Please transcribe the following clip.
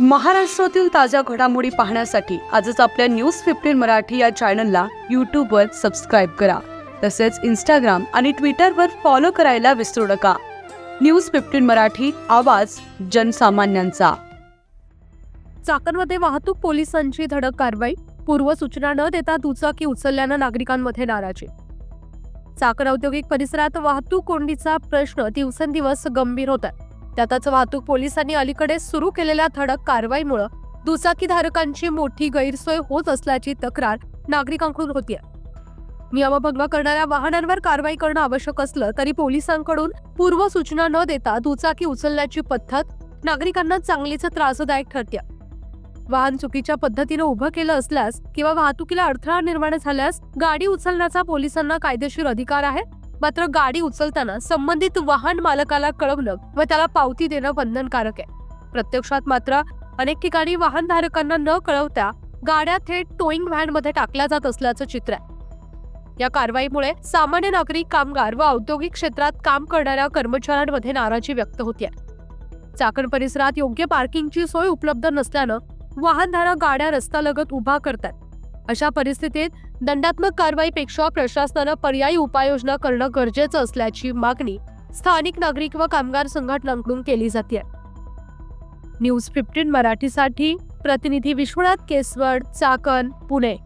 महाराष्ट्रातील ताज्या घडामोडी पाहण्यासाठी आजच आपल्या न्यूज फिफ्टीन मराठी या चॅनलला यूट्यूबवर सबस्क्राईब करा. तसेच इंस्टाग्राम आणि ट्विटरवर फॉलो करायला विसरू नका. न्यूज फिफ्टीन मराठी आवाज जनसामान्यांचा. चाकणमध्ये वाहतूक पोलिसांची धडक कारवाई. पूर्वसूचना न देता दुचाकी उचलल्यानं नागरिकांमध्ये नाराजी. चाकण औद्योगिक परिसरात वाहतूक कोंडीचा प्रश्न दिवसेंदिवस गंभीर होत आहे. त्यातच वाहतूक पोलिसांनी अलीकडे सुरू केलेल्या धडक कारवाईमुळे दुचाकीधारकांची मोठी गैरसोय होत असल्याची तक्रार नागरिकांकडून होती नियमभंग करणाऱ्या वाहनांवर कारवाई करणं आवश्यक असलं तरी पोलिसांकडून पूर्वसूचना न देता दुचाकी उचलण्याची पद्धत नागरिकांना चांगलीच त्रासदायक ठरते वाहन चुकीच्या पद्धतीनं उभं केलं असल्यास किंवा वाहतुकीला अडथळा निर्माण झाल्यास गाडी उचलण्याचा पोलिसांना कायदेशीर अधिकार आहे. मात्र गाडी उचलताना संबंधित वाहन मालकाला कळवणं व त्याला पावती देणं बंधनकारक आहे. प्रत्यक्षात मात्र अनेक ठिकाणी वाहनधारकांना न कळवता गाड्या थेट टोईंग व्हॅनमध्ये टाकल्या जात असल्याचं चित्र आहे. या कारवाईमुळे सामान्य नागरिक कामगार व औद्योगिक क्षेत्रात काम करणाऱ्या कर्मचाऱ्यांमध्ये नाराजी व्यक्त होतीये. चाकण परिसरात योग्य पार्किंगची सोय उपलब्ध नसल्यानं वाहनधारक गाड्या रस्त्यालगत उभा करतात अशा परिस्थितीत दंडात्मक कारवाईपेक्षा प्रशासनानं पर्यायी उपाययोजना करणं गरजेचं असल्याची मागणी स्थानिक नागरिक व कामगार संघटनांकडून केली जाते न्यूज फिफ्टीन मराठीसाठी प्रतिनिधी विश्वनाथ केसवड चाकण पुणे.